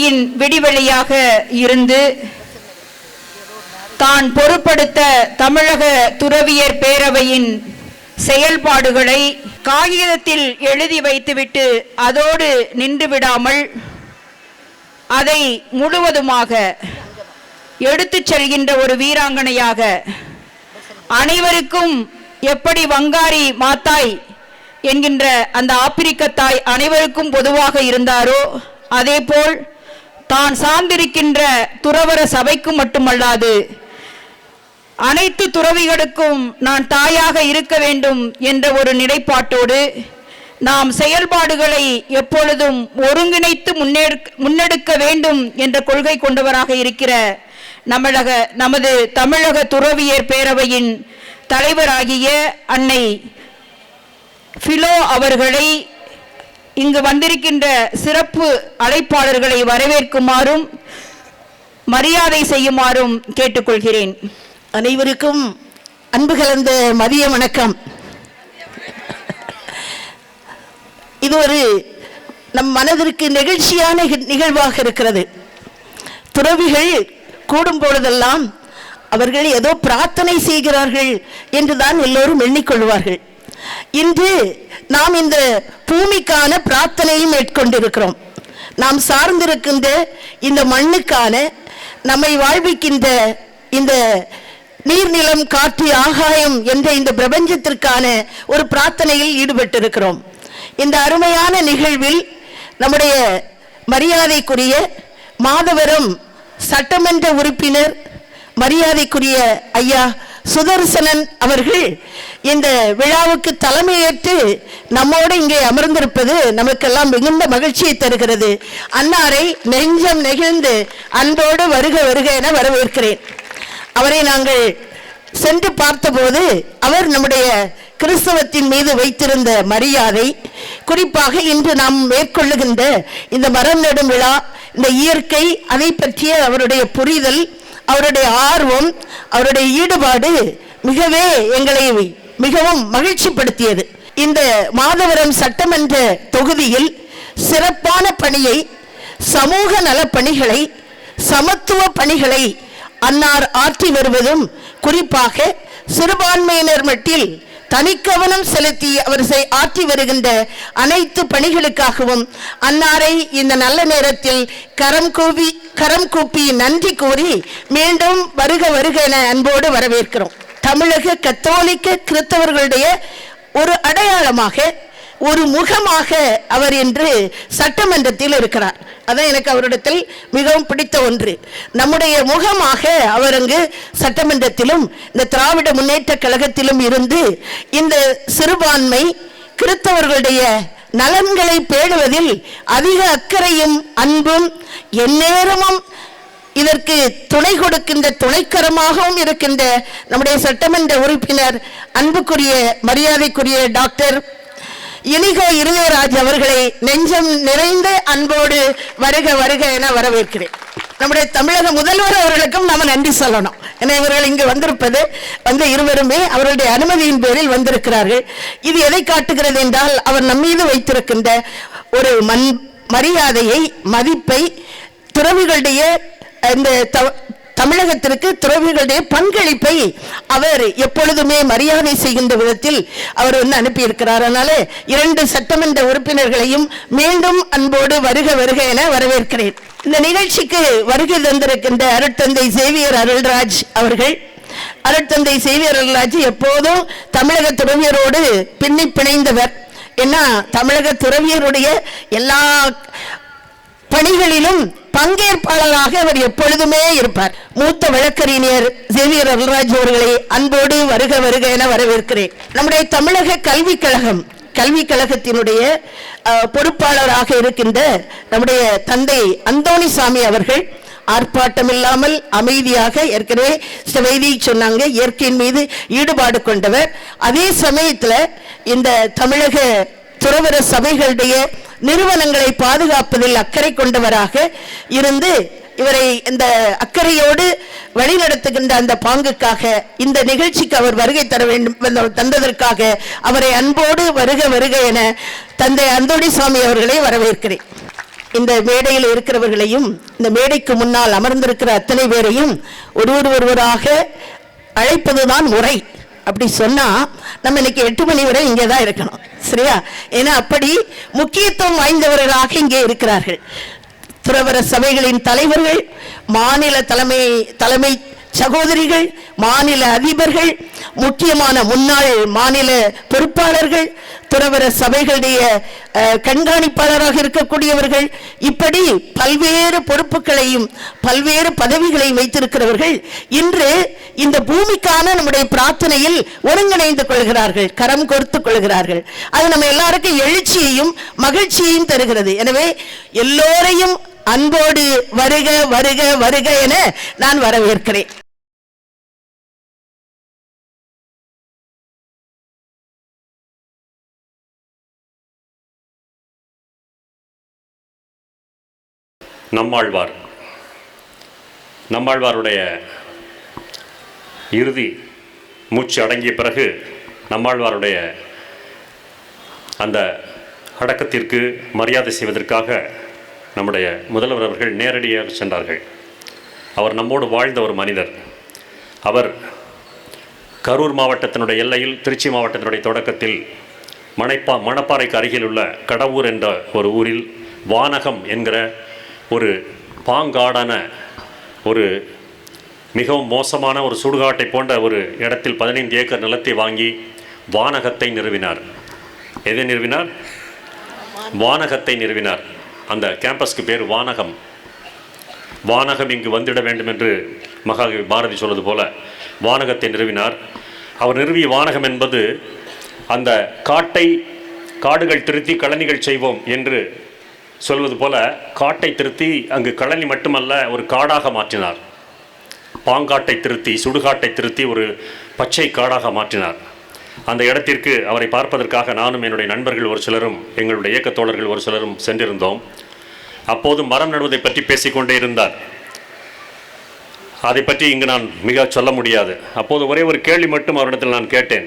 நம்பிக்கையின் விடிவெளியாக இருந்து தான் பொறுப்படுத்த தமிழக துறவியர் பேரவையின் செயல்பாடுகளை காகிதத்தில் எழுதி வைத்துவிட்டு அதோடு நின்றுவிடாமல் அதை முழுவதுமாக எடுத்துச் செல்கின்ற ஒரு வீராங்கனையாக அனைவருக்கும் எப்படி வங்காரி மாத்தாய் என்கின்ற அந்த ஆப்பிரிக்க தாய் அனைவருக்கும் பொதுவாக இருந்தாரோ அதேபோல் தான் சார்ந்திருக்கின்ற துறவர சபைக்கு மட்டுமல்லாது அனைத்து துறவிகளுக்கும் நான் தாயாக இருக்க வேண்டும் என்ற ஒரு நிலைப்பாட்டோடு நாம் செயல்பாடுகளை எப்பொழுதும் ஒருங்கிணைத்து முன்னெடுக்க முன்னெடுக்க வேண்டும் என்ற கொள்கை கொண்டவராக இருக்கிற நம்மளக நமது தமிழக துறவியர் பேரவையின் தலைவராகிய அன்னை பிலோ அவர்களை இங்கு வந்திருக்கின்ற சிறப்பு அழைப்பாளர்களை வரவேற்குமாறும் மரியாதை செய்யுமாறும் கேட்டுக்கொள்கிறேன். அனைவருக்கும் அன்பு கலந்த மதிய வணக்கம். இது ஒரு நம் மனதிற்கு நெகிழ்ச்சியான நிகழ்வாக இருக்கிறது. துறவிகள் கூடும் பொழுதெல்லாம் அவர்கள் ஏதோ பிரார்த்தனை செய்கிறார்கள் என்றுதான் எல்லோரும் எண்ணிக்கொள்வார்கள். இன்று நாம் இந்த பூமிக்கான பிரார்த்தனையும் மேற்கொண்டிருக்கிறோம். நாம் சார்ந்திருக்கின்ற இந்த மண்ணுக்கான நம்மை வாழ்விக்கின்ற இந்த நீர்நிலம் காற்று ஆகாயம் என்ற இந்த பிரபஞ்சத்திற்கான ஒரு பிரார்த்தனையில் ஈடுபட்டிருக்கிறோம். இந்த அருமையான நிகழ்வில் நம்முடைய மரியாதைக்குரிய மாதவரம் சட்டமன்ற உறுப்பினர் மரியாதைக்குரிய ஐயா சுதர்சனன் அவர்கள் இந்த விழாவுக்கு தலைமையேற்று நம்மோடு இங்கே அமர்ந்திருப்பது நமக்கெல்லாம் மிகுந்த மகிழ்ச்சியை தருகிறது. அன்னாரை நெஞ்சம் நெகிழ்ந்து அன்போடு வருக வருக என வரவேற்கிறேன். அவரை நாங்கள் சென்று பார்த்தபோது அவர் நம்முடைய கிறிஸ்தவத்தின் மீது வைத்திருந்த மரியாதை குறிப்பாக இன்று நாம் மேற்கொள்ளுகின்ற இந்த மரம் நடும் விழா இந்த இயற்கை அதை பற்றிய அவருடைய புரிதல் அவருடைய ஆர்வம் அவருடைய ஈடுபாடு மிகவே எங்களை மிகவும் மகிழ்ச்சிப்படுத்தியது. இந்த மாதவரம் சட்டமன்ற தொகுதியில் சிறப்பான பணியை சமூக நலப் பணிகளை சமத்துவ பணிகளை அன்னார் ஆற்றி வருவதும் குறிப்பாக சிறுபான்மையினர் மட்டில் தனிக்கவனம் செலுத்தி அவர் ஆற்றி வருகின்ற அனைத்து பணிகளுக்காகவும் அன்னாரை இந்த நல்ல நேரத்தில் கரம் கூவி கரம் கூப்பி நன்றி கூறி மீண்டும் வருக வருக என அன்போடு வரவேற்கிறோம். தமிழக கத்தோலிக்க கிறித்தவர்களுடைய ஒரு அடையாளமாக ஒரு முகமாக அவர் என்று சட்டமன்றத்தில் இருக்கிறார். அதான் எனக்கு அவரிடத்தில் மிகவும் பிடித்த ஒன்று. நம்முடைய முகமாக அவர் அங்கு சட்டமன்றத்திலும் இந்த திராவிட முன்னேற்ற கழகத்திலும் இருந்து இந்த சிறுபான்மை கிறிஸ்தவர்களுடைய நலன்களை பேணுவதில் அதிக அக்கறையும் அன்பும் எந்நேரமும் இதற்கு துணை கொடுக்கின்ற துணைக்கரமாகவும் இருக்கின்ற நம்முடைய சட்டமன்ற உறுப்பினர் அன்புக்குரிய மரியாதைக்குரிய டாக்டர் இனிகோ இருதயராஜ் அவர்களை நெஞ்சம் நிறைந்த அன்போடு வருக வருக என வரவேற்கிறேன். நம்முடைய தமிழக முதல்வர் அவர்களுக்கும் நாம நன்றி சொல்லணும். ஏன்னா இவர்கள் இங்கு வந்திருப்பது வந்த இருவருமே அவருடைய அனுமதியின் பேரில் வந்திருக்கிறார்கள். இது எதை காட்டுகிறது என்றால் அவர் நம்மீது வைத்திருக்கின்ற ஒரு மண் மரியாதையை மதிப்பை துறவிகளுடைய இந்த தமிழகத்திற்கு துறவிகளுடைய பங்களிப்பை அவர் எப்பொழுதுமே மரியாதை செய்கின்ற விதத்தில் அவர் வந்து அனுப்பியிருக்கிறார். அதனால இரண்டு சட்டமன்ற உறுப்பினர்களையும் மீண்டும் அன்போடு வருக வருக என வரவேற்கிறேன். இந்த நிகழ்ச்சிக்கு வருகை தந்திருக்கின்ற அருட்தந்தை சேவியர் அருள்ராஜ் அவர்கள். அருட்தந்தை சேவியர் அருள்ராஜ் எப்போதும் தமிழக துறவியரோடு பின்னி பிணைந்தவர். ஏன்னா தமிழக துறவியருடைய எல்லா பணிகளிலும் பங்கேற்பாளராக அவர் எப்பொழுதுமே இருப்பார். மூத்த வழக்கறிஞர் சேவியர் அருள்ராஜ் அவர்களை அன்போடு வருக வருக என வரவேற்கிறேன். நம்முடைய தமிழக கல்விக் கழகம் கல்விக் கழகத்தினுடைய பொறுப்பாளராக இருக்கின்ற நம்முடைய தந்தை அந்தோணிசாமி அவர்கள் ஆர்ப்பாட்டம் இல்லாமல் அமைதியாக ஏற்கனவே வைதி சொன்னாங்க இயற்கையின் மீது ஈடுபாடு கொண்டவர். அதே சமயத்தில் இந்த தமிழக துறவர சபைகளுடைய நிறுவனங்களை பாதுகாப்பதில் அக்கறை கொண்டவராக இருந்து இவரை இந்த அக்கறையோடு வழிநடத்துகின்ற அந்த பாங்குக்காக இந்த நிகழ்ச்சிக்கு அவர் வருகை தர வேண்டும் வந்த- தந்ததற்காக அவரை அன்போடு வருக வருக என தந்தை அந்தோணிசாமி அவர்களை வரவேற்கிறேன். இந்த மேடையில் இருக்கிறவர்களையும் இந்த மேடைக்கு முன்னால் அமர்ந்திருக்கிற அத்தனை பேரையும் ஒருவர் ஒருவராக அழைப்பதுதான் முறை அப்படி சொன்னா நம்ம இன்னைக்கு எட்டு மணி வரை இங்கே தான் இருக்கணும். சரியா? ஏன்னா அப்படி முக்கியத்துவம் வாய்ந்தவர்களாக இங்கே இருக்கிறார்கள். துறவர சபைகளின் தலைவர்கள் மாநில தலைமை தலைமை சகோதரிகள் மாநில அதிபர்கள் முக்கியமான முன்னாள் மாநில பொறுப்பாளர்கள் துறவர சபைகளுடைய கண்காணிப்பாளராக இருக்கக்கூடியவர்கள் இப்படி பல்வேறு பொறுப்புகளையும் பல்வேறு பதவிகளையும் வைத்திருக்கிறவர்கள் இன்று இந்த பூமிக்கான நம்முடைய பிரார்த்தனையில் ஒருங்கிணைந்து கொள்கிறார்கள் கரம் கோர்த்து கொள்கிறார்கள். அது நம்ம எல்லாருக்கும் எழுச்சியையும் மகிழ்ச்சியையும் தருகிறது. எனவே எல்லோரையும் அன்போடு வருக வருக வருக என நான் வரவேற்கிறேன். நம்மாழ்வார். நம்மாழ்வாருடைய இறுதி மூச்சு அடங்கிய பிறகு நம்மாழ்வாருடைய அந்த அடக்கத்திற்கு மரியாதை செய்வதற்காக நம்முடைய முதல்வர் அவர்கள் நேரடியாக சென்றார்கள். அவர் நம்மோடு வாழ்ந்த ஒரு மனிதர். அவர் கரூர் மாவட்டத்தினுடைய எல்லையில் திருச்சி மாவட்டத்தினுடைய தொடக்கத்தில் மணைப்பா மணப்பாறைக்கு அருகில் உள்ள கடவூர் என்ற ஒரு ஊரில் வானகம் என்கிற ஒரு பாங்காடான ஒரு மிகவும் மோசமான ஒரு சுடுகாட்டை போன்ற ஒரு இடத்தில் பதினைந்து ஏக்கர் நிலத்தை வாங்கி வானகத்தை நிறுவினார். எதை நிறுவினார்? வானகத்தை நிறுவினார். அந்த கேம்பஸ்க்கு பேர் வானகம். வானகம் இங்கு வந்துவிட வேண்டும் என்று மகாகவி பாரதி சொல்வது போல வானகத்தை நிறுவினார். அவர் நிறுவிய வானகம் என்பது அந்த காட்டை காடுகள் திருத்தி கழனிகள் செய்வோம் என்று சொல்வது போல காட்டை திருத்தி அங்கு கழனி மட்டுமல்ல ஒரு காடாக மாற்றினார். பாங்காட்டை திருத்தி சுடுகாட்டை திருத்தி ஒரு பச்சை காடாக மாற்றினார். அந்த இடத்திற்கு அவரை பார்ப்பதற்காக நானும் என்னுடைய நண்பர்கள் ஒரு சிலரும் எங்களுடைய இயக்கத்தோழர்கள் ஒரு சிலரும் சென்றிருந்தோம். அப்போது மரம் நடுவதை பற்றி பேசிக்கொண்டே இருந்தார். அதை பற்றி இங்கு நான் மிக சொல்ல முடியாது. அப்போது ஒரே ஒரு கேள்வி மட்டும் அவரிடத்தில் நான் கேட்டேன்.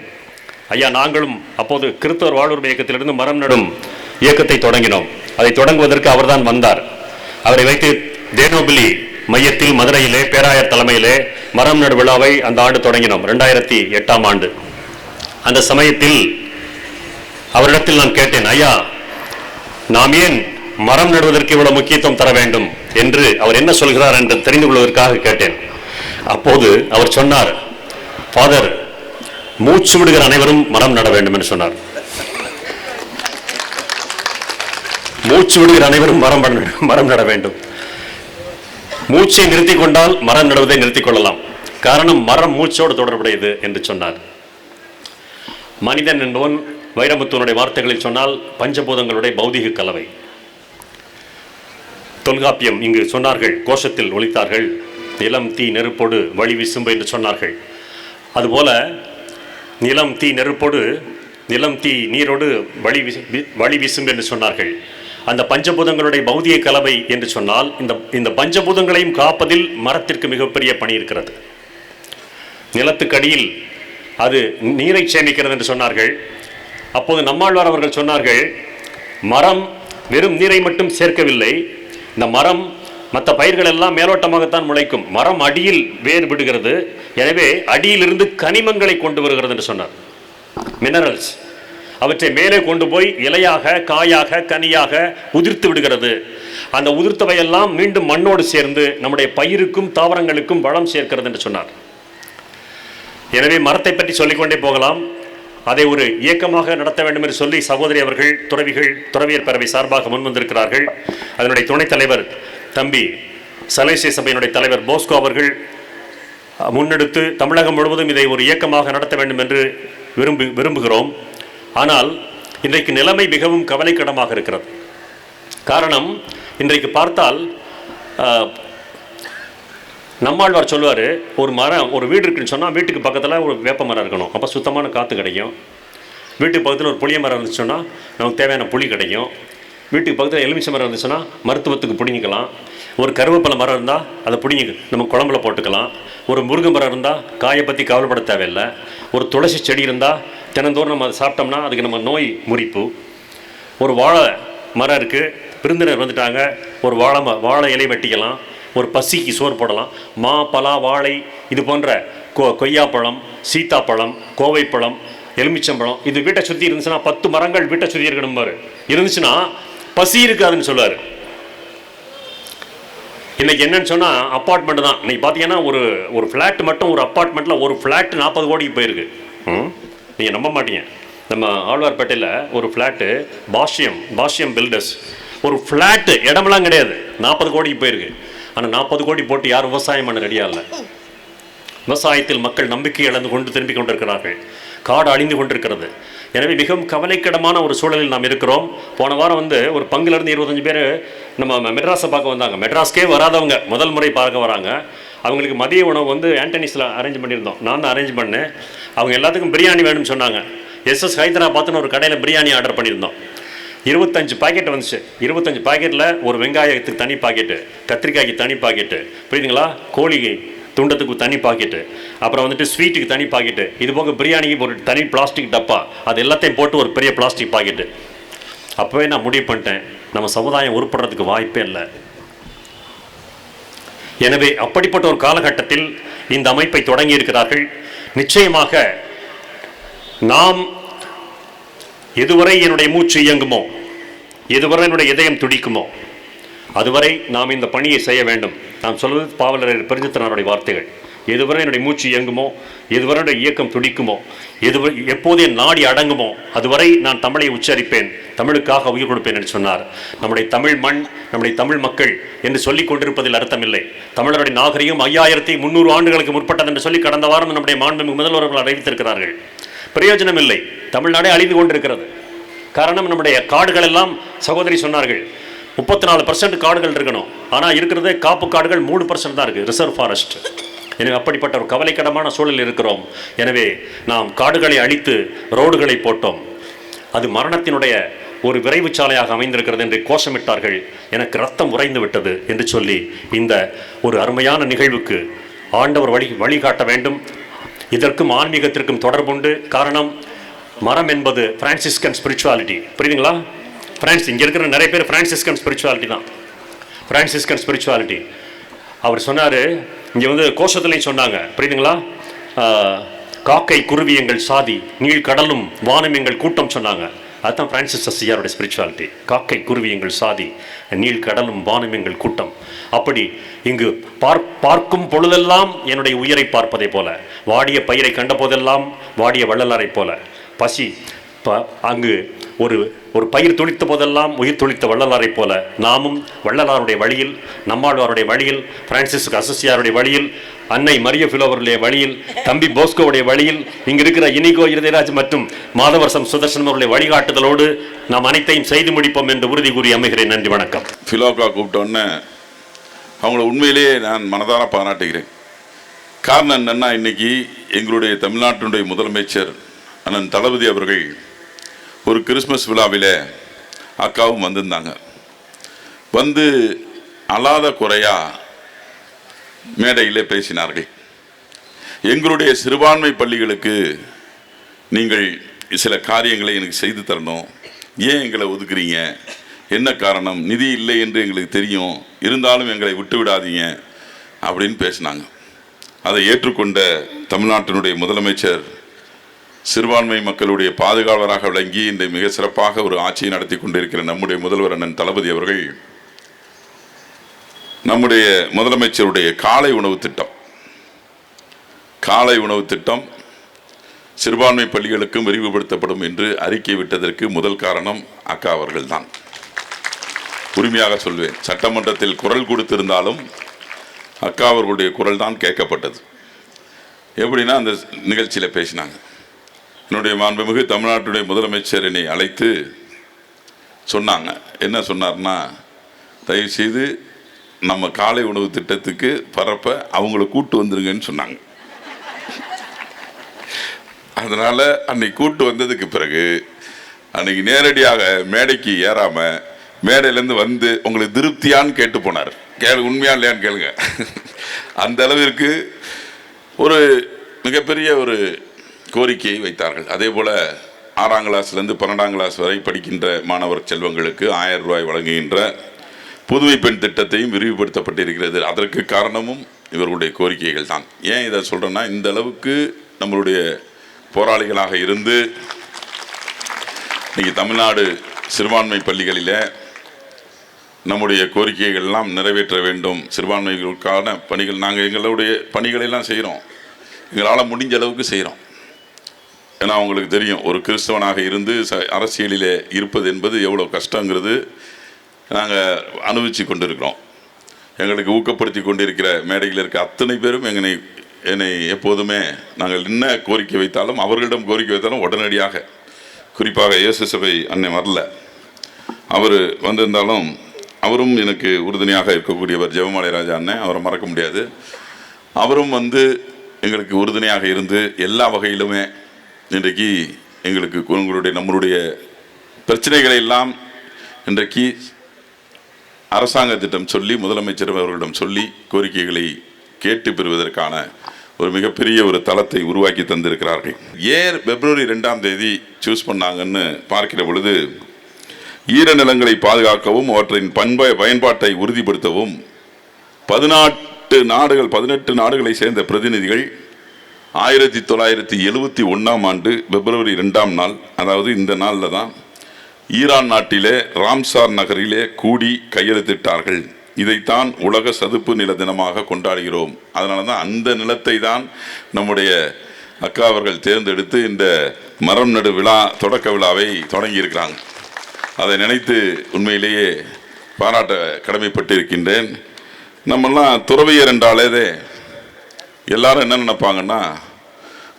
ஐயா நாங்களும் அப்போது கிறித்தவர் வாழ்வுரிமை இயக்கத்திலிருந்து மரம் நடும் இயக்கத்தை தொடங்கினோம். அதை தொடங்குவதற்கு அவர்தான் வந்தார். அவரை வைத்து தேனோபிலி மையத்தில் மதுரையிலே பேராயர் தலைமையிலே மரம் நடு விழாவை அந்த ஆண்டு தொடங்கினோம் ரெண்டாயிரத்தி எட்டாம் ஆண்டு. அந்த சமயத்தில் அவரிடத்தில் நான் கேட்டேன் ஐயா நாம் ஏன் மரம் நடுவதற்கு இவ்வளவு முக்கியத்துவம் தர வேண்டும்? என்று அவர் என்ன சொல்கிறார் என்று தெரிந்து கொள்வதற்காக கேட்டேன். அப்போது அவர் சொன்னார் ஃபாதர் மூச்சு விடுகிற அனைவரும் மரம் நட வேண்டும் என்று சொன்னார். மூச்சு விடுகிற அனைவரும் மரம் மரம் நட வேண்டும். மூச்சை நிறுத்திக் கொண்டால் மரம் நடுவதை நிறுத்திக் கொள்ளலாம். காரணம் மரம் மூச்சோடு தொடர்புடையது என்று சொன்னார். மனிதன் என்பவன் வைரமுத்துவனுடைய வார்த்தைகளில் சொன்னால் பஞ்சபூதங்களுடைய பௌதிக கலவை. தொல்காப்பியம் இங்கு சொன்னார்கள் கோஷத்தில் ஒழித்தார்கள் நிலம் தீ நெருப்போடு வழி விசும்பு என்று சொன்னார்கள். அதுபோல நிலம் தீ நெருப்போடு நிலம் தீ நீரோடு வழி வி- வழி விசும்பு என்று சொன்னார்கள். அந்த பஞ்சபூதங்களுடைய பௌதிய கலவை என்று சொன்னால் இந்த இந்த பஞ்சபூதங்களையும் காப்பதில் மரத்திற்கு மிகப்பெரிய பணி இருக்கிறது. நிலத்துக்கடியில் அது நீரை சேமிக்கிறது என்று சொன்னார்கள். அப்போது நம்மாழ்வார் அவர்கள் சொன்னார்கள் மரம் வெறும் நீரை மட்டும் சேர்க்கவில்லை இந்த மரம் மற்ற பயிர்கள் எல்லாம் மேலோட்டமாகத்தான் முளைக்கும். மரம் அடியில் வேர் விடுகிறது. எனவே அடியிலிருந்து கனிமங்களை கொண்டு வருகிறது என்று சொன்னார். மினரல்ஸ் அவற்றை மேலே கொண்டு போய் இலையாக காயாக கனியாக உதிர்த்து விடுகிறது. அந்த உதிர்த்தவையெல்லாம் மீண்டும் மண்ணோடு சேர்ந்து நம்முடைய பயிருக்கும் தாவரங்களுக்கும் வளம் சேர்க்கிறது என்று சொன்னார். எனவே மரத்தை பற்றி சொல்லிக்கொண்டே போகலாம். அதை ஒரு இயக்கமாக நடத்த வேண்டும் என்று சொல்லி சகோதரி அவர்கள் துறவிகள் துறவியர் பேரவை சார்பாக முன்வந்திருக்கிறார்கள் அதனுடைய துணைத் தலைவர் தம்பி சலேசிய சபையினுடைய தலைவர் போஸ்கோ அவர்கள் முன்னெடுத்து தமிழகம் முழுவதும் இதை ஒரு இயக்கமாக நடத்த வேண்டும் என்று விரும்பு விரும்புகிறோம். ஆனால் இன்றைக்கு நிலைமை மிகவும் கவலைக்கிடமாக இருக்கிறது. காரணம் இன்றைக்கு பார்த்தால் நம்மாழ்வார் சொல்லுவார் ஒரு மரம் ஒரு வீடு இருக்குன்னு சொன்னால் வீட்டுக்கு பக்கத்தில் ஒரு வேப்ப மரம் இருக்கணும். அப்போ சுத்தமான காற்று கிடைக்கும். வீட்டுக்கு பக்கத்தில் ஒரு புளிய மரம் இருந்துச்சுன்னா நமக்கு தேவையான புளி கிடைக்கும். வீட்டுக்கு பக்கத்தில் எலுமிச்சை மரம் இருந்துச்சுன்னா மருத்துவத்துக்கு பிடிங்கிக்கலாம். ஒரு கருவேப்பிலை மரம் இருந்தால் அதை பிடிங்கி நம்ம குழம்புல போட்டுக்கலாம். ஒரு முருங்கை மரம் இருந்தால் காயை பற்றி கவலைப்பட தேவையில்லை. ஒரு துளசி செடி இருந்தால் தினந்தோறும் நம்ம அதை சாப்பிட்டோம்னா அதுக்கு நம்ம நோய் முறிப்பு. ஒரு வாழை மரம் இருக்குது விருந்தினர் வந்துட்டாங்க ஒரு வாழை ம- வாழை இலை வெட்டிக்கலாம் ஒரு பசிக்கு சோறு போடலாம். மா பலா வாழை இது போன்ற கொ கொய்யாப்பழம் சீத்தாப்பழம் கோவைப்பழம் எலுமிச்சம்பழம் இது வீட்டை சுற்றி இருந்துச்சுன்னா பத்து மரங்கள் வீட்டை சுற்றி இருக்கணும் பாரு. இருந்துச்சுன்னா பசி இருக்காதுன்னு சொல்லுவார். இன்னைக்கு என்னன்னு சொன்னால் அப்பார்ட்மெண்ட் தான். இன்னைக்கு பார்த்தீங்கன்னா ஒரு ஒரு ஃப்ளாட் மட்டும் ஒரு அப்பார்ட்மெண்ட்டில் ஒரு ஃப்ளாட் நாற்பது கோடிக்கு போயிருக்கு. ம்? நீங்கள் நம்ப மாட்டீங்க நம்ம ஆழ்வார்பேட்டையில் ஒரு ஃப்ளாட்டு பாஷ்யம் பாஷ்யம் பில்டர்ஸ் ஒரு ஃப்ளாட்டு இடமெல்லாம் கிடையாது. நாற்பது கோடிக்கு போயிருக்கு. ஆனால் நாற்பது கோடி போட்டு யாரும் விவசாயம் பண்ண ரெடியா இல்லை. விவசாயத்தில் மக்கள் நம்பிக்கை இழந்து கொண்டு திரும்பிக் கொண்டிருக்கிறார்கள். காடு அழிந்து கொண்டிருக்கிறது. எனவே மிகவும் கவலைக்கிடமான ஒரு சூழலில் நாம் இருக்கிறோம். போன வாரம் வந்து ஒரு பங்குலேருந்து இருபத்தஞ்சு பேர் நம்ம மெட்ராஸை பார்க்க வந்தாங்க. மெட்ராஸ்க்கே வராதவங்க முதல் முறை பார்க்க வராங்க. அவங்களுக்கு மதிய உணவு வந்து ஆண்டனிஸில் அரேஞ்ச் பண்ணியிருந்தோம். நான் தான் அரேஞ்ச் பண்ணேன். அவங்க எல்லாத்துக்கும் பிரியாணி வேணும்னு சொன்னாங்க. எஸ்எஸ் ஹைதராபாத்னு ஒரு கடையில் பிரியாணி ஆர்டர் பண்ணியிருந்தோம். இருபத்தஞ்சு பாக்கெட் வந்துச்சு. இருபத்தஞ்சு பாக்கெட்டில் ஒரு வெங்காயத்துக்கு தனி பாக்கெட்டு கத்திரிக்காய்க்கு தனி பாக்கெட்டு புரியுதுங்களா? கோழி துண்டத்துக்கு தனி பாக்கெட்டு அப்புறம் வந்துட்டு ஸ்வீட்டுக்கு தனி பாக்கெட்டு இது போக பிரியாணிக்கு ஒரு தனி பிளாஸ்டிக் டப்பா அது எல்லாத்தையும் போட்டு ஒரு பெரிய பிளாஸ்டிக் பாக்கெட்டு அப்போவே நான் முடிவு பண்ணிட்டேன். நம்ம சமுதாயம் உருப்படுறதுக்கு வாய்ப்பே இல்லை. எனவே அப்படிப்பட்ட ஒரு காலகட்டத்தில் இந்த அமைப்பை தொடங்கி இருக்கிறார்கள். நிச்சயமாக நாம் எதுவரை என்னுடைய மூச்சு இயங்குமோ எதுவரை என்னுடைய இதயம் துடிக்குமோ அதுவரை நாம் இந்த பணியை செய்ய வேண்டும். நாம் சொல்வது பாவலர் பெருஞ்சித்தனாருடைய வார்த்தைகள். எதுவரை என்னுடைய மூச்சு இயங்குமோ எதுவரை என்னுடைய இயக்கம் துடிக்குமோ எதுவரை எப்போது என் நாடி அடங்குமோ அதுவரை நான் தமிழை உச்சரிப்பேன் தமிழுக்காக உயிர் கொடுப்பேன் என்று சொன்னார். நம்முடைய தமிழ் மண் நம்முடைய தமிழ் மக்கள் என்று சொல்லிக் கொண்டிருப்பதில் அர்த்தமில்லை. தமிழருடைய நாகரிகம் ஐயாயிரத்தி முந்நூறு ஆண்டுகளுக்கு முற்பட்டது என்று சொல்லி கடந்த வாரம் நம்முடைய மாண்புமிகு முதல்வர்கள் அறிவித்திருக்கிறார்கள். பிரயோஜனம் இல்லை தமிழ்நாடே அழிந்து கொண்டிருக்கிறது. காரணம் நம்முடைய காடுகள் எல்லாம் சகோதரி சொன்னார்கள். முப்பத்தி நாலு பர்சன்ட் காடுகள் இருக்கணும். ஆனால் இருக்கிறது காப்பு காடுகள் மூணு பர்சன்ட் தான் இருக்குது ரிசர்வ் ஃபாரஸ்ட் எனவே அப்படிப்பட்ட ஒரு கவலைக்கிடமான சூழலில் இருக்கிறோம். எனவே நாம் காடுகளை அழித்து ரோடுகளை போட்டோம். அது மரணத்தினுடைய ஒரு விரைவு சாலையாக அமைந்திருக்கிறது என்று கோஷமிட்டார்கள். எனக்கு ரத்தம் உறைந்து விட்டது என்று சொல்லி இந்த ஒரு அருமையான நிகழ்வுக்கு ஆண்டவர் வழி வழிகாட்ட வேண்டும். இதற்கும் ஆன்மீகத்திற்கும் தொடர்புண்டு. காரணம் மரம் என்பது பிரான்சிஸ்கன் ஸ்பிரிச்சுவாலிட்டி புரியுதுங்களா? பிரான்ஸ் இங்கே இருக்கிற நிறைய பேர் பிரான்சிஸ்கன் ஸ்பிரிச்சுவாலிட்டி தான். பிரான்சிஸ்கன் ஸ்பிரிச்சுவாலிட்டி அவர் சொன்னார் இங்கே வந்து கோஷத்துலையும் சொன்னாங்க. புரியுதுங்களா? காக்கை குருவி எங்கள் சாதி நீள் கடலும் வானம் எங்கள் கூட்டம் சொன்னாங்க. அதுதான் பிரான்சிஸ் ஐயாருடைய ஸ்பிரிச்சுவாலிட்டி காக்கை குருவி எங்கள் சாதி நீள் கடலும் வானம் எங்கள் கூட்டம். அப்படி இங்கு பார் பார்க்கும் பொழுதெல்லாம் என்னுடைய உயிரை பார்ப்பதை போல வாடிய பயிரை கண்ட போதெல்லாம் வாடிய வள்ளலாரை போல. பசி ப- அங்கு ஒரு ஒரு பயிர் துளித்த போதெல்லாம் உயிர் துளித்த வள்ளலாரைப் போல நாமும் வள்ளலாருடைய வழியில் நம்மாழ்வாருடைய வழியில் பிரான்சிஸ் அசசியாருடைய வழியில் அன்னை மரிய ஃபிலோவருடைய வழியில் தம்பி போஸ்கோவுடைய வழியில் இங்கு இருக்கிற இனிகோ இருதயராஜ் மற்றும் மாதவரசம் சுதர்சன் அவருடைய வழிகாட்டுதலோடு நாம் அனைத்தையும் செய்து முடிப்போம் என்று உறுதி கூறி அமைகிறேன். நன்றி வணக்கம். ஃபிலோக்கா கூப்பிட்டோன்னே அவங்கள உண்மையிலேயே நான் மனதார பாராட்டுகிறேன். காரணம் என்னன்னா இன்னைக்கு எங்களுடைய தமிழ்நாட்டினுடைய முதலமைச்சர் அண்ணன் தளபதி அவர்கள் ஒரு கிறிஸ்மஸ் விழாவில் அக்காவும் வந்திருந்தாங்க. வந்து அழாத குறையா மேடையிலே பேசினார்கள். எங்களுடைய சிறுபான்மை பள்ளிகளுக்கு நீங்கள் சில காரியங்களை எனக்கு செய்து தரணும். ஏன் எங்களை ஒதுக்குறீங்க? என்ன காரணம்? நிதி இல்லை என்று எங்களுக்கு தெரியும். இருந்தாலும் எங்களை விட்டு விடாதீங்க அப்படின்னு பேசினாங்க. அதை ஏற்றுக்கொண்ட தமிழ்நாட்டினுடைய முதலமைச்சர் சிறுபான்மை மக்களுடைய பாதுகாவலராக விளங்கி இந்த மிக சிறப்பாக ஒரு ஆட்சியை நடத்தி கொண்டிருக்கிற நம்முடைய முதல்வர் அண்ணன் தளபதி அவர்கள் நம்முடைய முதலமைச்சருடைய காலை உணவு திட்டம் காலை உணவு திட்டம் சிறுபான்மை பள்ளிகளுக்கும் விரிவுபடுத்தப்படும் என்று அறிக்கை விட்டதற்கு முதல் காரணம் அக்கா அவர்கள்தான். உரிமையாக சொல்வேன் சட்டமன்றத்தில் குரல் கொடுத்திருந்தாலும் அக்கா அவர்களுடைய குரல் தான் கேட்கப்பட்டது. எப்படின்னா அந்த நிகழ்ச்சியில் பேசினாங்க. என்னுடைய மாண்புமிகு தமிழ்நாட்டுடைய முதலமைச்சர் என்னை அழைத்து சொன்னாங்க. என்ன சொன்னார்னா தயவுசெய்து நம்ம காலை உணவு திட்டத்துக்கு பரப்ப அவங்கள கூட்டு வந்துருங்கன்னு சொன்னாங்க. அதனால் அன்னைக்கு கூட்டு வந்ததுக்கு பிறகு அன்னைக்கு நேரடியாக மேடைக்கு ஏறாமல் மேடையிலேருந்து வந்து உங்களுக்கு திருப்தியான்னு கேட்டு போனார். கேளு உண்மையா இல்லையான்னு கேளுங்க. அந்த அளவிற்கு ஒரு மிகப்பெரிய ஒரு கோரிக்கையை வைத்தார்கள். அதே போல ஆறாம் கிளாஸ்லேருந்து பன்னெண்டாம் கிளாஸ் வரை படிக்கின்ற மாணவர் செல்வங்களுக்கு ஆயிரம் ரூபாய் வழங்குகின்ற புதுமை பெண் திட்டத்தையும் விரிவுபடுத்தப்பட்டிருக்கிறது. அதற்கு காரணமும் இவர்களுடைய கோரிக்கைகள் தான். ஏன் இதை சொல்கிறேன்னா இந்த அளவுக்கு நம்மளுடைய போராளிகளாக இருந்து இன்றைக்கி தமிழ்நாடு சிறுபான்மை பள்ளிகளில் நம்முடைய கோரிக்கைகள்லாம் நிறைவேற்ற வேண்டும். சிறுபான்மைகளுக்கான பணிகள் நாங்கள் எங்களுடைய பணிகளை எல்லாம் செய்கிறோம் எங்களால் முடிஞ்ச அளவுக்கு செய்கிறோம் ஏன்னா அவங்களுக்கு தெரியும். ஒரு கிறிஸ்தவனாக இருந்து ச அரசியலிலே இருப்பது என்பது எவ்வளோ கஷ்டங்கிறது நாங்கள் அனுபவித்து கொண்டிருக்கிறோம். எங்களுக்கு ஊக்கப்படுத்தி கொண்டிருக்கிற மேடையில் இருக்க அத்தனை பேரும் எங்களை என்னை எப்போதுமே நாங்கள் என்ன கோரிக்கை வைத்தாலும் அவர்களிடம் கோரிக்கை வைத்தாலும் உடனடியாக குறிப்பாக இயேசு சபை அன்னை வரல அவர் வந்திருந்தாலும் அவரும் எனக்கு உறுதுணையாக இருக்கக்கூடியவர் ஜெபமாலை ராஜா அண்ணன் அவரை மறக்க முடியாது. அவரும் வந்து எங்களுக்கு உறுதுணையாக இருந்து எல்லா வகையிலுமே இன்றைக்கு எங்களுக்கு உங்களுடைய நம்மளுடைய பிரச்சனைகளை எல்லாம் இன்றைக்கு அரசாங்கத்திடம் சொல்லி முதலமைச்சர் அவர்களிடம் சொல்லி கோரிக்கைகளை கேட்டு பெறுவதற்கான ஒரு மிகப்பெரிய ஒரு தளத்தை உருவாக்கி தந்திருக்கிறார்கள். ஏன் பிப்ரவரி ரெண்டாம் தேதி சூஸ் பண்ணாங்கன்னு பார்க்கிற பொழுது ஈரநிலங்களை பாதுகாக்கவும் அவற்றின் பண்பை பயன்பாட்டை உறுதிப்படுத்தவும் பதினாட்டு நாடுகள் பதினெட்டு நாடுகளை சேர்ந்த பிரதிநிதிகள் ஆயிரத்தி தொள்ளாயிரத்தி எழுவத்தி ஒன்றாம் ஆண்டு பிப்ரவரி ரெண்டாம் நாள் அதாவது இந்த நாளில் தான் ஈரான் நாட்டிலே ராம்சார் நகரிலே கூடி கையெழுத்திட்டார்கள். இதைத்தான் உலக சதுப்பு நில தினமாக கொண்டாடுகிறோம். அதனால தான் அந்த நிலத்தை தான் நம்முடைய அக்கா அவர்கள் தேர்ந்தெடுத்து இந்த மரம் நடு விழா தொடக்க விழாவை தொடங்கியிருக்கிறாங்க. அதை நினைத்து உண்மையிலேயே பாராட்ட கடமைப்பட்டிருக்கின்றேன். நம்மெல்லாம் துறவியர் என்றாலேதே எல்லாரும் என்ன நினைப்பாங்கன்னா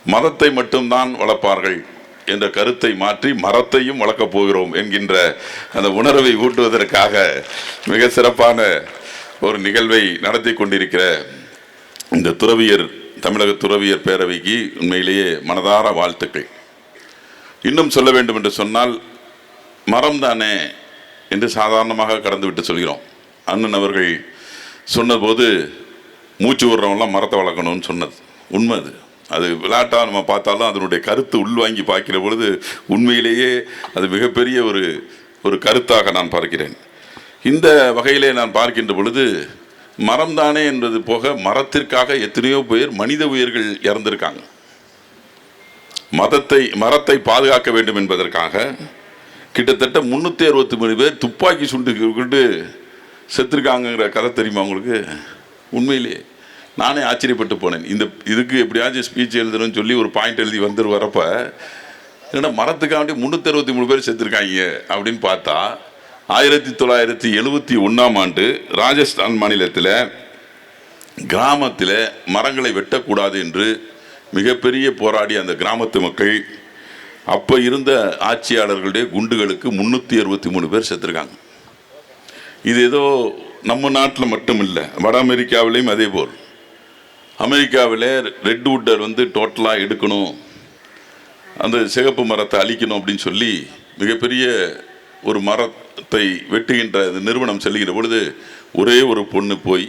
மதத்தை மட்டும்தான் வளர்ப்பார்கள் என்ற கருத்தை மாற்றி மரத்தையும் வளர்க்கப் போகிறோம் என்கின்ற அந்த உணர்வை ஊட்டுவதற்காக மிக சிறப்பான ஒரு நிகழ்வை நடத்தி கொண்டிருக்கிற இந்த துறவியர் தமிழக துறவியர் பேரவைக்கு உண்மையிலேயே மனதார வாழ்த்துக்கள். இன்னும் சொல்ல வேண்டும் என்று சொன்னால் மரம் தானே என்று சாதாரணமாக கடந்துவிட்டு சொல்கிறோம். அண்ணன் அவர்கள் சொன்னபோது மூச்சு விடுறவங்களாம் மரத்தை வளர்க்கணும்னு சொன்னது. உண்மை அது. அது விளையாட்டாக நம்ம பார்த்தாலும் அதனுடைய கருத்து உள்வாங்கி பார்க்கிற பொழுது உண்மையிலேயே அது மிகப்பெரிய ஒரு ஒரு கருத்தாக நான் பார்க்கிறேன். இந்த வகையிலே நான் பார்க்கின்ற பொழுது மரம் தானே என்பது போக மரத்திற்காக எத்தனையோ பேர் மனித உயிர்கள் இறந்திருக்காங்க. மதத்தை மரத்தை பாதுகாக்க வேண்டும் என்பதற்காக கிட்டத்தட்ட முந்நூற்றி அறுபத்தி மூணு பேர் துப்பாக்கி சுண்டு கொண்டு செத்துருக்காங்கங்கிற கதை தெரியுமா உங்களுக்கு? உண்மையிலேயே. நானே ஆச்சரியப்பட்டு போனேன். இந்த இதுக்கு எப்படியாச்சும் ஸ்பீச் எழுதுறேன்னு சொல்லி ஒரு பாயிண்ட் எழுதி வந்துரு வரப்போ ஏன்னா மரத்துக்காண்டி முந்நூற்றி அறுபத்தி மூணு பேர் செத்துருக்காங்க அப்படின்னு பார்த்தா ஆயிரத்தி தொள்ளாயிரத்தி எழுபத்தி ஒன்றாம் ஆண்டு ராஜஸ்தான் மாநிலத்தில் கிராமத்தில் மரங்களை வெட்டக்கூடாது என்று மிகப்பெரிய போராடி அந்த கிராமத்து மக்கள் அப்போ இருந்த ஆட்சியாளர்களுடைய குண்டுகளுக்கு முந்நூற்றி அறுபத்தி மூணு பேர் செத்துருக்காங்க. இது ஏதோ நம்ம நாட்டில் மட்டும் இல்லை வட அமெரிக்காவிலையும் அதே போல். அமெரிக்காவில் ரெட் வுட்டர் வந்து டோட்டலாக எடுக்கணும் அந்த சிகப்பு மரத்தை அழிக்கணும் அப்படின்னு சொல்லி மிகப்பெரிய ஒரு மரத்தை வெட்டுகின்ற இந்த நிறுவனம் செல்லுகிற பொழுது ஒரே ஒரு பொண்ணு போய்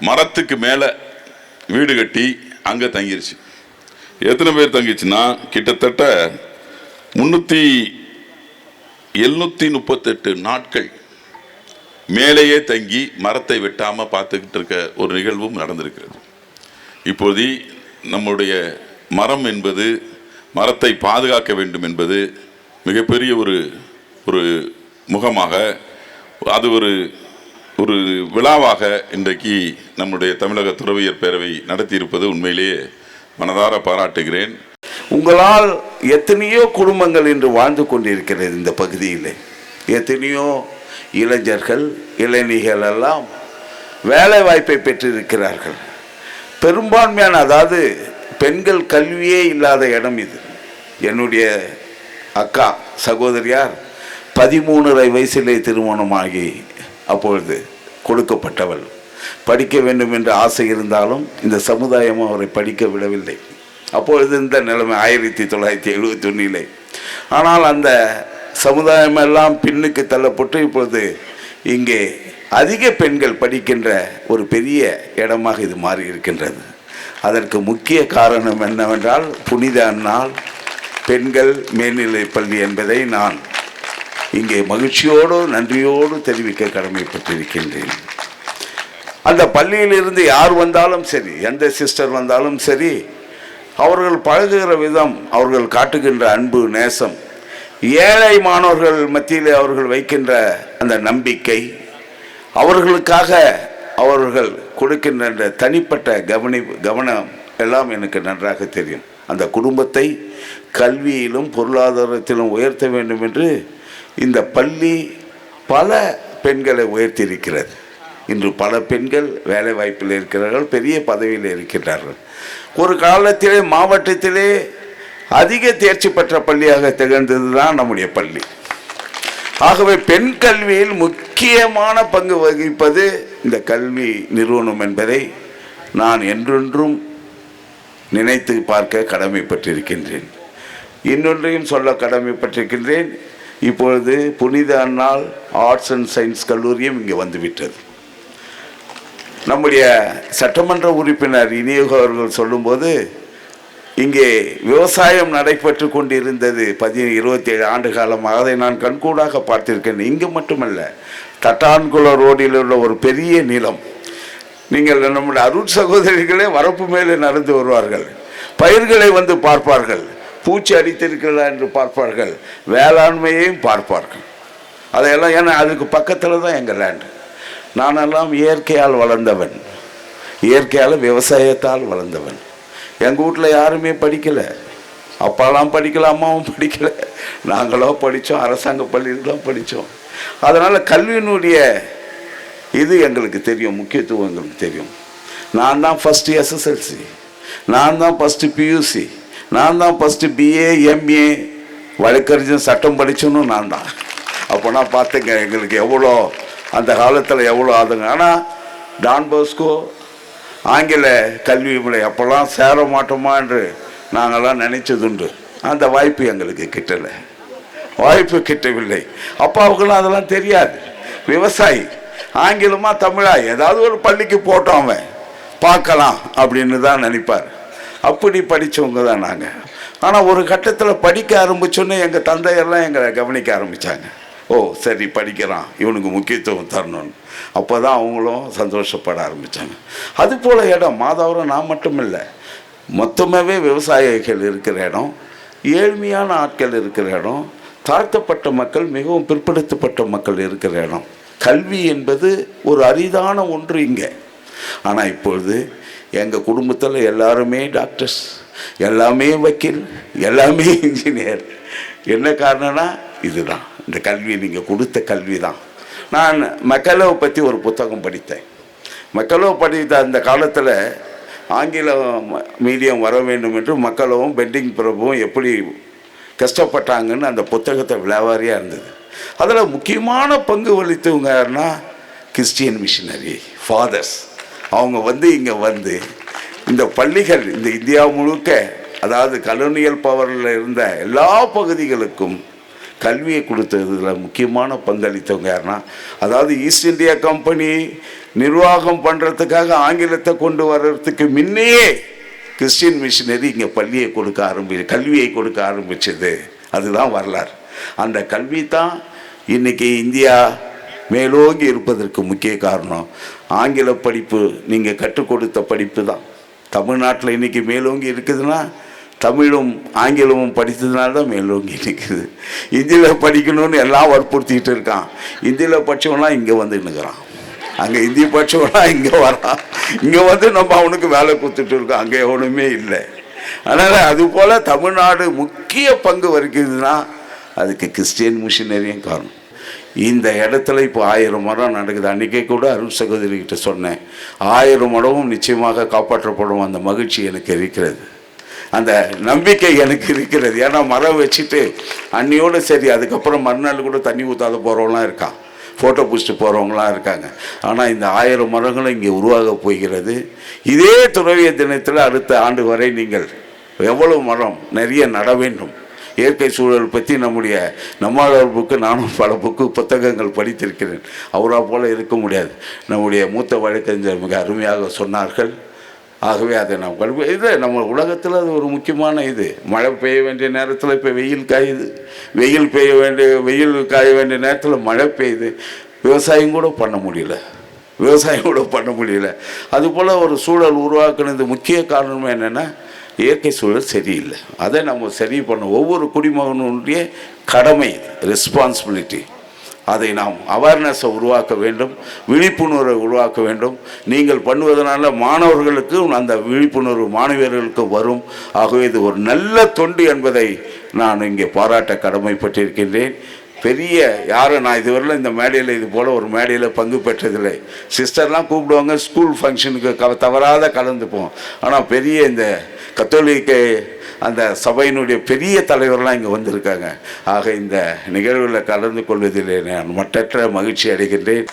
மரத்துக்கு மேலே வீடு கட்டி அங்கே தங்கிருச்சு. எத்தனை பேர் தங்கிச்சுன்னா கிட்டத்தட்ட முந்நூற்றி எழுநூற்றி முப்பத்தெட்டு நாட்கள் மேலேயே தங்கி மரத்தை வெட்டாமல் பார்த்துக்கிட்டு இருக்க ஒரு நிகழ்வும் நடந்திருக்கிறது. இப்போது நம்முடைய மரம் என்பது மரத்தை பாதுகாக்க வேண்டும் என்பது மிகப்பெரிய ஒரு ஒரு முகமாக அது ஒரு ஒரு விழாவாக இன்றைக்கு நம்முடைய தமிழக துறவியர் பேரவை நடத்தியிருப்பது உண்மையிலேயே மனதார பாராட்டுகிறேன். உங்களால் எத்தனையோ குடும்பங்கள் இன்று வாழ்ந்து கொண்டிருக்கிறது இந்த பகுதியில். எத்தனையோ இளைஞர்கள் இளைஞர்கள் எல்லாம் வேலை வாய்ப்பை பெற்றிருக்கிறார்கள். பெரும்பான்மையான அதாவது பெண்கள் கல்வியே இல்லாத இடம் இது. என்னுடைய அக்கா சகோதரியார் பதிமூணரை வயசிலே திருமணமாகி அப்பொழுது கொடுக்கப்பட்டவள். படிக்க வேண்டும் என்ற ஆசை இருந்தாலும் இந்த சமுதாயம் அவரை படிக்க விடவில்லை. அப்பொழுது இந்த நிலைமை ஆயிரத்தி தொள்ளாயிரத்தி எழுபத்தி ஒன்றிலே ஆனால் அந்த சமுதாயம் எல்லாம் பின்னுக்கு தள்ளப்பட்டு இப்பொழுது இங்கே அதிக பெண்கள் படிக்கின்ற ஒரு பெரிய இடமாக இது மாறி இருக்கின்றது அதற்கு முக்கிய காரணம் என்னவென்றால் புனித அன்னாள் பெண்கள் மேல்நிலைப் பள்ளி என்பதை நான் இங்கே மகிழ்ச்சியோடு நன்றியோடு தெரிவிக்க கடமைப்பட்டிருக்கின்றேன். அந்த பள்ளியிலிருந்து யார் வந்தாலும் சரி எந்த சிஸ்டர் வந்தாலும் சரி அவர்கள் பழகுகிற விதம் அவர்கள் காட்டுகின்ற அன்பு நேசம் ஏழை மாணவர்கள் மத்தியில் அவர்கள் வைக்கின்ற அந்த நம்பிக்கை அவர்களுக்காக அவர்கள் கொடுக்கின்ற தனிப்பட்ட கவனி கவனம் எல்லாம் எனக்கு நன்றாக தெரியும். அந்த குடும்பத்தை கல்வியிலும் பொருளாதாரத்திலும் உயர்த்த வேண்டும் என்று இந்த பள்ளி பல பெண்களை உயர்த்தியிருக்கிறது. இன்று பல பெண்கள் வேலை வாய்ப்பில் இருக்கிறார்கள் பெரிய பதவியில் இருக்கின்றார்கள். ஒரு காலத்திலே மாவட்டத்திலே அதிக தேர்ச்சி பெற்ற பள்ளியாக திகழ்ந்தது தான் நம்முடைய பள்ளி. ஆகவே பெண் கல்வியில் முக்கியமான பங்கு வகிப்பது இந்த கல்வி நிறுவனம் என்பதை நான் என்றென்றும் நினைத்து பார்க்க கடமைப்பட்டிருக்கின்றேன். இன்னொன்றையும் சொல்ல கடமைப்பட்டிருக்கின்றேன். இப்பொழுது புனித அண்ணாள் ஆர்ட்ஸ் அண்ட் சயின்ஸ் கல்லூரியும் இங்கே வந்துவிட்டது. நம்முடைய சட்டமன்ற உறுப்பினர் இனியோக அவர்கள் சொல்லும்போது இங்கே விவசாயம் நடைபெற்று கொண்டிருந்தது பதி இருபத்தி ஏழு ஆண்டு காலமாக அதை நான் கண்கூடாக பார்த்திருக்கேன். இங்கு மட்டுமல்ல தட்டான்குள ரோடில் உள்ள ஒரு பெரிய நிலம். நீங்கள் நம்முடைய அருள் சகோதரிகளே வரப்பு மேலே நடந்து வருவார்கள். பயிர்களை வந்து பார்ப்பார்கள். பூச்சி அடித்திருக்கிறதா என்று பார்ப்பார்கள். வேளாண்மையையும் பார்ப்பார்கள். அதையெல்லாம் ஏன்னா அதுக்கு பக்கத்தில் தான் எங்கள் லேண்டு நானெல்லாம் இயற்கையால் வளர்ந்தவன். இயற்கையால் விவசாயத்தால் வளர்ந்தவன். எங்கள் வீட்டில் யாருமே படிக்கலை. அப்பாலாம் படிக்கல அம்மாவும் படிக்கலை. நாங்களோ படித்தோம் அரசாங்க பள்ளியில் தான் படித்தோம் அதனால் கல்வியினுடைய இது எங்களுக்கு தெரியும் முக்கியத்துவம் எங்களுக்கு தெரியும். நான் தான் ஃபஸ்ட்டு எஸ்எஸ்எல்சி நான் தான் ஃபஸ்ட்டு பியூசி நான் தான் ஃபஸ்ட்டு பிஏ எம்ஏ வழக்கறிஞர் சட்டம் படிச்சோன்னு நான் தான். அப்போனா பார்த்துங்க எங்களுக்கு எவ்வளோ அந்த காலத்தில் எவ்வளோ ஆகுதுங்க ஆனால் டான்போஸ்கோ ஆங்கில கல்வி முறை அப்போல்லாம் சேர மாட்டோமா என்று நாங்கள்லாம் நினைச்சதுண்டு. அந்த வாய்ப்பு எங்களுக்கு கிட்டலை. வாய்ப்பு கிட்டவில்லை. அப்பாவுக்கெல்லாம் அதெல்லாம் தெரியாது. விவசாயி ஆங்கிலமா தமிழா ஏதாவது ஒரு பள்ளிக்கு போட்டோம் அவன். பார்க்கலாம் அப்படின்னு தான் நினைப்பார். அப்படி படித்தவங்க தான் நாங்கள் ஆனால் ஒரு கட்டத்தில் படிக்க ஆரம்பிச்சோன்னே எங்கள் தந்தையெல்லாம் எங்களை கவனிக்க ஆரம்பித்தாங்க ஓ சரி படிக்கிறான். இவனுக்கு முக்கியத்துவம் தரணும்னு. அப்போ தான் அவங்களும் சந்தோஷப்பட ஆரம்பித்தாங்க அதுபோல் இடம் மாதாவரம் நான் மட்டும் இல்லை மொத்தமாகவே விவசாயிகள் இருக்கிற இடம் ஏழ்மையான ஆட்கள் இருக்கிற இடம் தாழ்த்தப்பட்ட மக்கள் மிகவும் பிற்படுத்தப்பட்ட மக்கள் இருக்கிற இடம். கல்வி என்பது ஒரு அரிதான ஒன்று இங்கே. ஆனால் இப்பொழுது எங்கள் குடும்பத்தில் எல்லாருமே டாக்டர்ஸ் எல்லாமே வக்கீல் எல்லாமே இன்ஜினியர். என்ன காரணம்னா இதுதான். இந்த கல்வி நீங்கள் கொடுத்த கல்வி தான் நான் மக்களவை பற்றி ஒரு புத்தகம் படித்தேன். மெக்கலோ படித்த அந்த காலத்தில் ஆங்கில மீடியம் வர வேண்டும் என்று மக்களவும் பெண்டிங் பிரபுவும் எப்படி கஷ்டப்பட்டாங்கன்னு அந்த புத்தகத்தை விளாவாரியாக இருந்தது. அதில் முக்கியமான பங்கு வகித்தவங்க யாருன்னா கிறிஸ்டியன் மிஷினரி ஃபாதர்ஸ். அவங்க வந்து இங்கே வந்து இந்த பள்ளிகள் இந்த இந்தியா முழுக்க அதாவது கலோனியல் பவரில் இருந்த எல்லா பகுதிகளுக்கும் கல்வியை கொடுத்ததுல முக்கியமான பங்களித்தவங்க யாருன்னா அதாவது ஈஸ்ட் இந்தியா கம்பெனி நிர்வாகம் பண்ணுறதுக்காக ஆங்கிலத்தை கொண்டு வர்றதுக்கு முன்னே கிறிஸ்டின் மிஷினரி இங்கே பள்ளியை கொடுக்க ஆரம்பி கல்வியை கொடுக்க ஆரம்பிச்சது. அதுதான் வரலாறு. அந்த கல்வி தான் இன்னைக்கு இந்தியா மேலோங்கி இருப்பதற்கு முக்கிய காரணம். ஆங்கில படிப்பு நீங்கள் கற்றுக் கொடுத்த படிப்பு தான். தமிழ்நாட்டில் இன்றைக்கி மேலோங்கி இருக்குதுன்னா தமிழும் ஆங்கிலமும் படித்ததுனால தான் மேலோங்கி நிற்குது இந்தியில் படிக்கணும்னு எல்லாம் வற்புறுத்திக்கிட்டு இருக்கான். இந்தியில் படித்தவன்லாம் இங்கே வந்து நிற்கிறான் அங்கே இந்திய படித்தவன்லாம் இங்கே வரான். இங்கே வந்து நம்ம அவனுக்கு வேலை கொடுத்துட்டு இருக்கோம். அங்கே எவனுமே இல்லை. அதனால் அதுபோல் தமிழ்நாடு முக்கிய பங்கு வகிக்குதுன்னா அதுக்கு கிறிஸ்டியன் மிஷினரியும் காரணம். இந்த இடத்துல இப்போ ஆயிரம் மரம் நடக்குது. அன்றைக்கே கூட அருண் சகோதரிகிட்ட சொன்னேன். ஆயிரம் மடமும் நிச்சயமாக காப்பாற்றப்படும். அந்த மகிழ்ச்சி எனக்கு இருக்கிறது. அந்த நம்பிக்கை எனக்கு இருக்கிறது. ஏன்னா மரம் வச்சுட்டு அன்னியோடு சரி அதுக்கப்புறம் மறுநாள் கூட தண்ணி ஊற்றாத போகிறவங்களாம் இருக்கான் ஃபோட்டோ பிடிச்சிட்டு போகிறவங்களாம் இருக்காங்க. ஆனால் இந்த ஆயிரம் மரங்களும் இங்கே உருவாக போகிறது. இதே துறவிய தினத்தில் அடுத்த ஆண்டு வரை நீங்கள் எவ்வளவு மரம் நிறைய நட வேண்டும். இயற்கை சூழல் பற்றி நம்முடைய நம்மாளர் புக்கு நானும் பல புக்கு புத்தகங்கள் படித்திருக்கிறேன். அவரா போல் இருக்க முடியாது. நம்முடைய மூத்த வழக்கறிஞர் மிக அருமையாக சொன்னார்கள். ஆகவே அதை நாம் கல்வி இது நம்ம உலகத்தில் அது ஒரு முக்கியமான இது. மழை பெய்ய வேண்டிய நேரத்தில் இப்போ வெயில் காயுது. வெயில் பெய்ய வேண்டிய வெயில் காய வேண்டிய நேரத்தில் மழை பெய்யுது. விவசாயம் கூட பண்ண முடியல. விவசாயம் கூட பண்ண முடியல. அதுபோல் ஒரு சூழல் உருவாக்குனது முக்கிய காரணம் என்னென்னா இயற்கை சூழல் சரியில்லை. அதை நம்ம சரி பண்ண ஒவ்வொரு குடிமகனுடைய கடமை ரெஸ்பான்சிபிலிட்டி அதை நாம் அவேர்னஸை உருவாக்க வேண்டும் விழிப்புணர்வை உருவாக்க வேண்டும். நீங்கள் பண்ணுவதனால மாணவர்களுக்கும் அந்த விழிப்புணர்வு மாணவியர்களுக்கு வரும். ஆகவே இது ஒரு நல்ல தொண்டு என்பதை நான் இங்கே பாராட்ட கடமைப்பட்டிருக்கின்றேன். பெரிய யாரும் நான் இதுவரையிலும் இந்த மேடையில் இது போல் ஒரு மேடையில் பங்கு பெற்றதில்லை. சிஸ்டர்லாம் கூப்பிடுவாங்க ஸ்கூல் ஃபங்க்ஷனுக்கு க தவறாத கலந்துப்போம். ஆனால் பெரிய இந்த கத்தோலிக்க அந்த சபையினுடைய பெரிய தலைவர்லாம் இங்கே வந்திருக்காங்க. ஆக இந்த நிகழ்வில் கலந்து கொள்வதில் நான் மற்ற மகிழ்ச்சி அடைகின்றேன்.